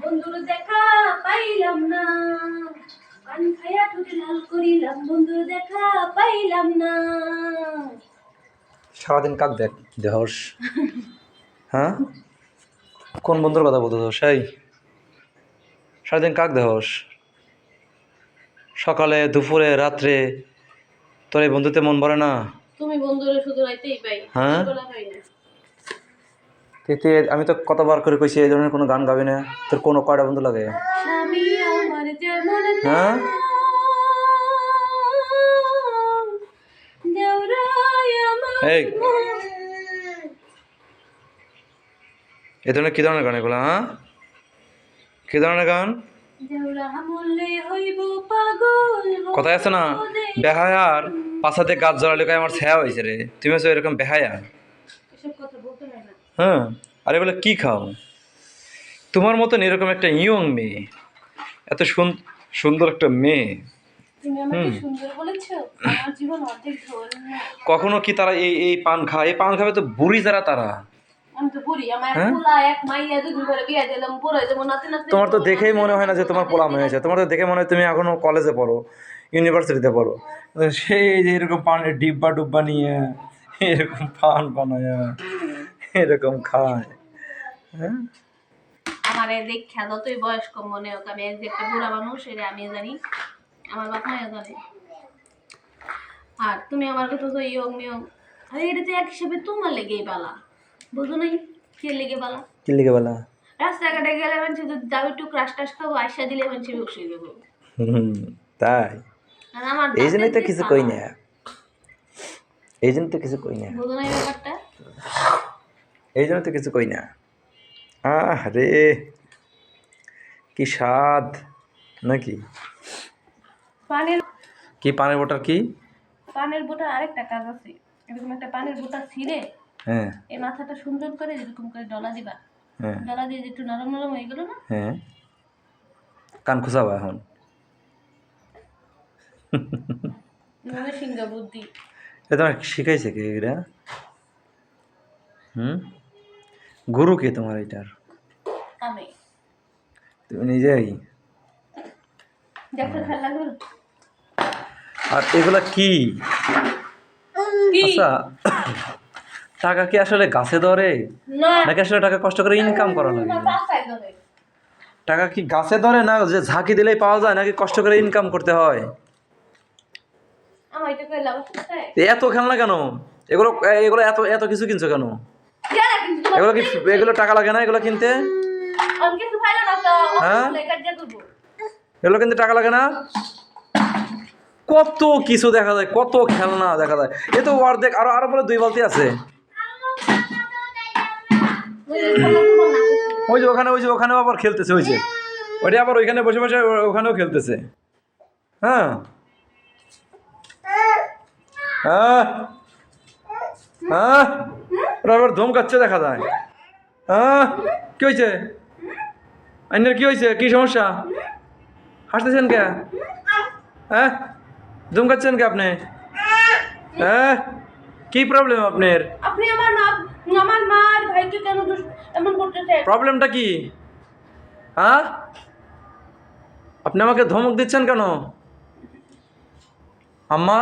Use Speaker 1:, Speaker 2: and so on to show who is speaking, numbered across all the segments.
Speaker 1: বন্ধুর দেখা পাইলাম না। পান খায়া ঠোঁটে লাল করিলাম বন্ধুর দেখা পাইলাম না।
Speaker 2: সারাদিন কাক দেখ দেহস? হ্যাঁ? কোন বন্ধুর কথা বলতে সেই? সারাদিন কাক দেহস? সকালে দুপুরে রাত্রে? তোর এই বন্ধুতে মন ভরে না?
Speaker 1: তুমি বন্ধুরে শুধু রাইতেই পাই
Speaker 2: হ্যাঁ? তুই আমি তো কতবার করে কইছি এই ধরনের কোনো গান গাবি না। তোর কোনো কয়টা বন্ধু লাগে?
Speaker 1: স্বামী আমার যেমন
Speaker 2: হ্যাঁ? এই। এই ধরনের কী ধরনের গান এগুলো হ্যাঁ? কী ধরনের গান? কথায় আছে না বেহায়ার পাশাতে গাছ জড়ালে কয় আমার ছায়া হয়েছে রে। তুমি এরকম বেহায়া।
Speaker 1: কথা হয়
Speaker 2: আরে বলে কী খাও? তোমার মতন এরকম একটা ইয়ং মেয়ে এত সুন- সুন্দর একটা মেয়ে। কখনো কি তারা এই এই পান খায়? এই পান খাবে তো বুড়ি যারা তারা। হ্যাঁ? তোমার তো দেখেই মনে হয় না যে তোমার পোলাম হয়েছে। তোমার তো দেখে মনে হয় তুমি এখনও কলেজে পড়ো ইউনিভার্সিটিতে পড়ো। সেই যে এরকম পানের ডিব্বা ডুব্বা নিয়ে এরকম পান বানায়। এরকম খায় হ্যাঁ?
Speaker 1: আমার দেখা যতই বয়স কম মনে হোক আমি যে একটা বুড়া মানুষ এটা আমি জানি। আমার বাপ জানে। আর তুমি আমার কথা তো ইয়ং মিয়ং। আরে এটা তো এক হিসেবে তোমার লেগেই বালা। বুঝো নাই? কে লেগে বালা?
Speaker 2: কি লিখে বলা?
Speaker 1: রাস্তাঘাটে গেলে তো যাও একটু ক্রাশ টাশ খাব আইসা দিলে মানুষ বসে দেবো
Speaker 2: তাই।
Speaker 1: আর আমার
Speaker 2: এই জন্যই তো কিছু কই না। এই জন্য তো কিছু কই না।
Speaker 1: বুঝো নাই ব্যাপারটা?
Speaker 2: এই জন্য তো কিছু কই না। আহ রে কি স্বাদ নাকি?
Speaker 1: পানের
Speaker 2: কি পানের বোটার কি?
Speaker 1: পানের বোটা আরেকটা কাজ আছে এরকম একটা পানের বোটা ছিঁড়ে
Speaker 2: হ্যাঁ।
Speaker 1: এই মাথাটা সুন্দর করে এরকম করে ডলা দিবা।
Speaker 2: হ্যাঁ।
Speaker 1: ডলা দিয়ে একটু নরম নরম হয়ে গেল না?
Speaker 2: হ্যাঁ। কান খুসাবো এখন।
Speaker 1: সিঙ্গা বুদ্ধি।
Speaker 2: এটা তোমার শিখাইছে কে এরা? হুম? গুরু কে তোমার এটার?
Speaker 1: আমি।
Speaker 2: তুমি নিজেই। আর এগুলা কি? আচ্ছা টাকা কি আসলে গাছে ধরে?
Speaker 1: না।
Speaker 2: নাকি আসলে টাকা কষ্ট করে ইনকাম করা লাগে? টাকা কি গাছে ধরে না যে ঝাঁকি দিলেই পাওয়া যায় নাকি কষ্ট করে ইনকাম করতে হয়? এত খেলনা কেন? এগুলো এগুলো এত এত কিছু কিনছো কেন? এগুলো কি এগুলো টাকা লাগে না এগুলো কিনতে? হ্যাঁ? এগুলো কিন্তু টাকা লাগে না? কত কিছু দেখা যায় কত খেলনা দেখা যায়। এ তো অর্ধেক আরও আরও বলে দুই বালতি আছে।
Speaker 1: ওই যে
Speaker 2: ওখানে ওই যে ওখানেও আবার খেলতেছে ওই যে। ওইটা আবার ওইখানে বসে বসে ওখানেও খেলতেছে। হ্যাঁ? হ্যাঁ? হ্যাঁ? ওরা আবার ধমকাচ্ছে দেখা যায়। হ্যাঁ? কি হয়েছে? আইনের কি হয়েছে? কি সমস্যা? হাসতেছেন কে? হ্যাঁ? ধমকাচ্ছেন কে আপনি? হ্যাঁ? কি প্রবলেম আপনার?
Speaker 1: আপনি আমার মা আমার মা আর ভাইকে কেন এমন করতেছেন?
Speaker 2: প্রবলেমটা কি? হ্যাঁ? আপনি আমাকে ধমক দিচ্ছেন কেন? আম্মা?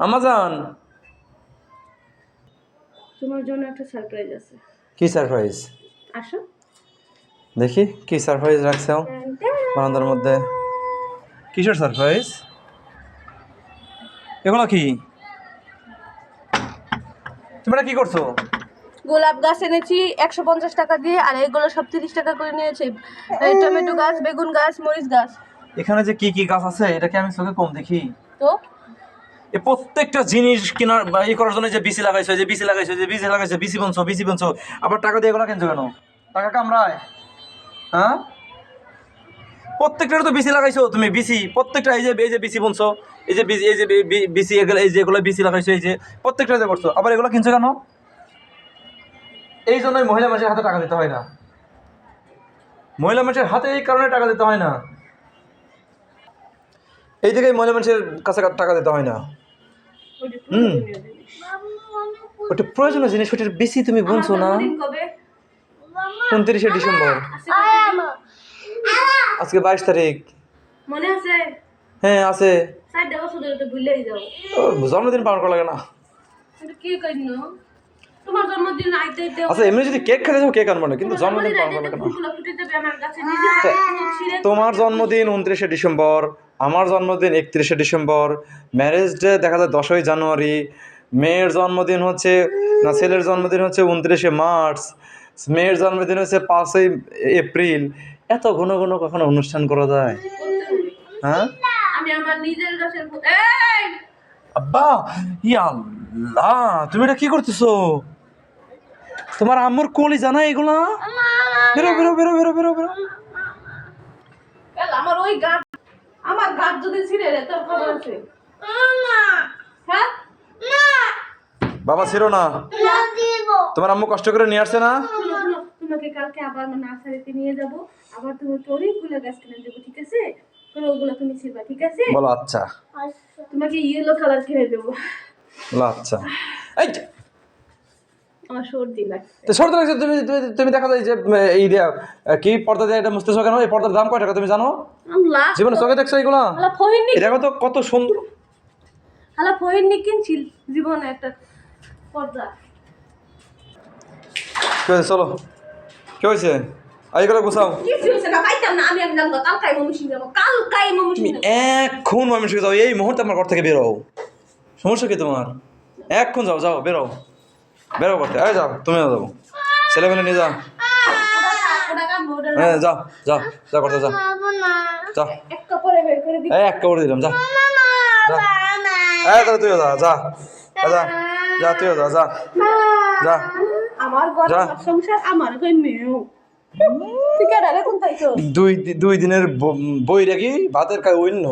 Speaker 2: আম্মা যান
Speaker 1: তোমার জন্য একটা সারপ্রাইজ আছে।
Speaker 2: কি সারপ্রাইজ
Speaker 1: আসো।
Speaker 2: দেখি কি সারপ্রাইজ রাখছো বারান্দার মধ্যে। কিসের সারপ্রাইজ এগুলো কি? তোমরা কি করছ?
Speaker 1: গোলাপ গাছ এনেছি একশো পঞ্চাশ টাকা দিয়ে আর এগুলো সব তিরিশ টাকা করে নিয়েছে। টমেটো গাছ বেগুন গাছ মরিচ গাছ।
Speaker 2: এখানে যে কি কি গাছ আছে এটা কি আমি চোখে কম দেখি?
Speaker 1: তো?
Speaker 2: এ প্রত্যেকটা জিনিস কেনার বা ই করার জন্য যে বিসি লাগাইছো, যে বিসি লাগাইছো, যে বিসি লাগাইছো, বিসি বনছো বিসি বনছো, আবার টাকা দিয়ে এগুলো কিনছো কেন? টাকা কামড়ায়। হ্যাঁ? প্রত্যেকটার তো বিসি লাগাইছো, তুমি বিসি, প্রত্যেকটা এই যে এই যে বিসি বনছো, এই যে বিসি, এই যে বিসি এগুলো, এই যে এগুলো বিসি লাগাইছো, এই যে প্রত্যেকটা যে করছ, আবার এগুলো কিনছো কেন? এই জন্যই মহিলা মানুষের হাতে টাকা দিতে হয় না। মহিলা মানুষের হাতে এই কারণে টাকা দিতে হয় না। এই থেকেই মহিলা মানুষের কাছে টাকা দিতে হয় না। হুম। ওটা প্রয়োজনীয় জিনিস ওটার বেশি তুমি বুনছো না। উনত্রিশে ডিসেম্বর।
Speaker 1: আজকে
Speaker 2: বাইশ তারিখ।
Speaker 1: মনে আছে?
Speaker 2: হ্যাঁ আছে। জন্মদিন পালন করা লাগে না। আচ্ছা এমনি যদি কেক খেতে যাও কেক আনব না কিন্তু জন্মদিন পালন করা লাগে না।
Speaker 1: ছিঁড়ে
Speaker 2: তোমার জন্মদিন উনত্রিশে ডিসেম্বর। আমার জন্মদিন একত্রিশে ডিসেম্বর। ম্যারেজ ডে দেখা যায় দশই জানুয়ারি। মেয়ের জন্মদিন হচ্ছে না ছেলের জন্মদিন হচ্ছে উনত্রিশে মার্চ। মেয়ের জন্মদিন হচ্ছে পাঁচই এপ্রিল। এত ঘন ঘন কখনো অনুষ্ঠান করা যায়? হ্যাঁ? আব্বা ইয়া আল্লাহ তুমি এটা কি করতেছো? তোমার আম্মুর কলি জানা এগুলা? বেরো বেরো বেরো বেরো বেরো বেরো।
Speaker 1: আমার ওই আমার গাছ যদি ছিঁড়ে রে তোর খবর আছে? হ্যাঁ?
Speaker 2: বাবা ছিল না। তোমার আম্মু কষ্ট করে নিয়ে আসছে না?
Speaker 1: তোমাকে কালকে আবার আমার নার্সারিতে নিয়ে যাব। আবার তোমাকে অনেকগুলো গাছ কিনে দেবো ঠিক আছে? করে ওগুলো তুমি ছিড়বা ঠিক আছে?
Speaker 2: বলো আচ্ছা।
Speaker 1: তোমাকে ইয়েলো কালার কিনে দেবো।
Speaker 2: বলো আচ্ছা। এই
Speaker 1: আমার সর্দি লাগছে।
Speaker 2: তো সর্দি লাগছে তুমি তুমি- দেখা যায় যে এই যে, আহ, কি পর্দা দিয়ে এটা মুছতেছো কেন? এই পর্দার দাম কয় টাকা তুমি জানো? জীবনে চোখে দেখছ এগুলা? এটা তো কত সুন্দর।
Speaker 1: হালা ফহিরনি কিনছিল জীবনে একটা পর্দা।
Speaker 2: কি চলো। কি হয়েছে? আর এগুলো গুছাও।
Speaker 1: না
Speaker 2: এক্ষুন ময়মনসিংহে যাও এই মুহূর্তে আমার ঘর থেকে বেরো সমস্যা কি তোমার? এক্ষুন যাও যাও বেরো বেরো করতে আরে যাও তুমিও যাও। ছেলেমেলে নিয়ে যাও। হ্যাঁ যাও যাও যা করতে যাও যাও
Speaker 1: এক কাপড়ে বের করে দিই
Speaker 2: এই এক কাপড় দিলাম যা। যা। এই তাহলে তুইও যা যা। যা যা তুইও যা যা। যা।
Speaker 1: আমার
Speaker 2: যা।
Speaker 1: সংসার আমার
Speaker 2: দুই দুই দিনের ব- বই রাখি ভাতের কাজ অন্য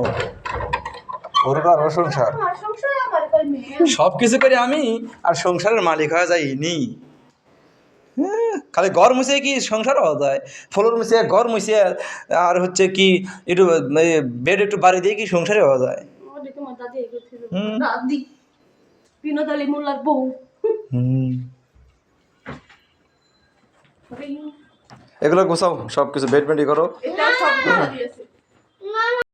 Speaker 2: সংসার।
Speaker 1: আমার সংসার
Speaker 2: সব কিছু করি আমি আর সংসারের মালিক হয়ে যাইনি। হ্যাঁ, খালি ঘর মুছে কি সংসার হওয়া যায়? ফ্লোর মুছে ঘর মুছে আর হচ্ছে কি একটু বেড একটু বাড়ি দিয়ে কি সংসারে হওয়া যায়? এগুলো গোছাও সব কিছু বেড বেডি করো